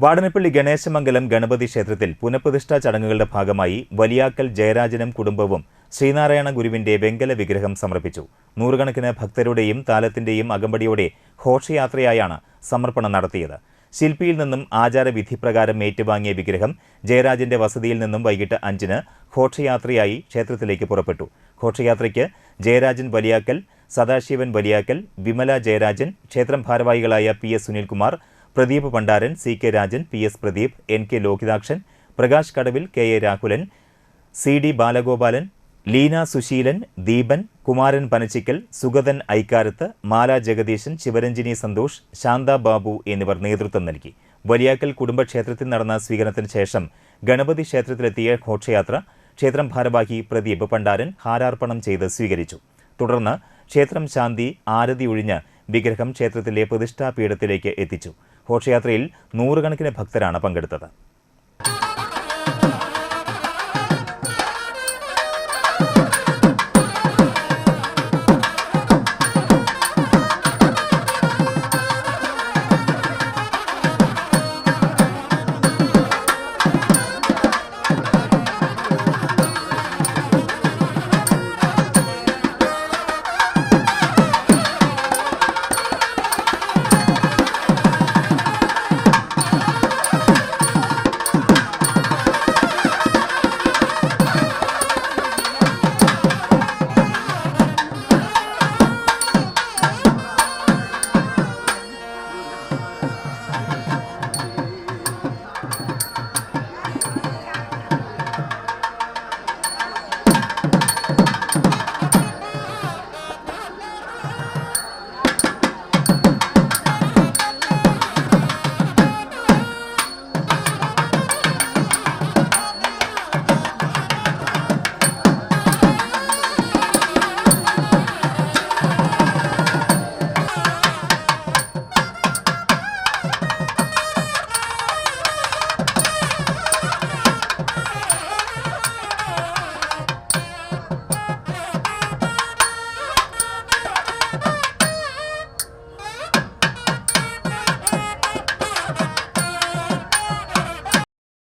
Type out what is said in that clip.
വാടനപ്പള്ളി ഗണേശമംഗലം ഗണപതി ക്ഷേത്രത്തിൽ പുനഃപ്രതിഷ്ഠാ ചടങ്ങുകളുടെ ഭാഗമായി വലിയാക്കൽ ജയരാജനും കുടുംബവും ശ്രീനാരായണ ഗുരുവിന്റെ വെങ്കല വിഗ്രഹം സമർപ്പിച്ചു. നൂറുകണക്കിന് ഭക്തരുടെയും താലത്തിന്റെയും അകമ്പടിയോടെ ഘോഷയാത്രയായാണ് സമർപ്പണം നടത്തിയത്. ശില്പിയിൽ നിന്നും ആചാരവിധിപ്രകാരം ഏറ്റുവാങ്ങിയ വിഗ്രഹം ജയരാജന്റെ വസതിയിൽ നിന്നും വൈകിട്ട് അഞ്ചിന് ഘോഷയാത്രയായി ക്ഷേത്രത്തിലേക്ക് പുറപ്പെട്ടു. ഘോഷയാത്രയ്ക്ക് ജയരാജൻ വലിയാക്കൽ സദാശിവൻ വലിയാക്കൽ വിമല ജയരാജൻ ക്ഷേത്രം ഭാരവാഹികളായ P S Sunilkumar Pradeep Bhandaran C K Rajan P S Pradeep N K Lohithakshan Prakash Kadavil K A Rahulan C D Balagopalan Leena Susheelan Deepan Kumaran Panachikkal Sugathan Aikkarath Mala Jagadeesan Sivaranjini Santhosh Santha Babu എന്നിവർ നേതൃത്വം നൽകി. വലിയാക്കൽ കുടുംബക്ഷേത്രത്തിൽ നടന്ന സ്വീകരണത്തിന് ശേഷം ഗണപതി ക്ഷേത്രത്തിലെത്തിയ ഘോഷയാത്ര ക്ഷേത്രം ഭാരവാഹി പ്രദീപ് പണ്ടാരൻ ഹാരാർപ്പണം ചെയ്ത് സ്വീകരിച്ചു. തുടർന്ന് ക്ഷേത്രം ശാന്തി ആരതി ഒഴിഞ്ഞ് വിഗ്രഹം ക്ഷേത്രത്തിലെ പ്രതിഷ്ഠാപീഠത്തിലേക്ക് എത്തിച്ചു. ഘോഷയാത്രയിൽ നൂറുകണക്കിന് ഭക്തരാണ് പങ്കെടുത്തത്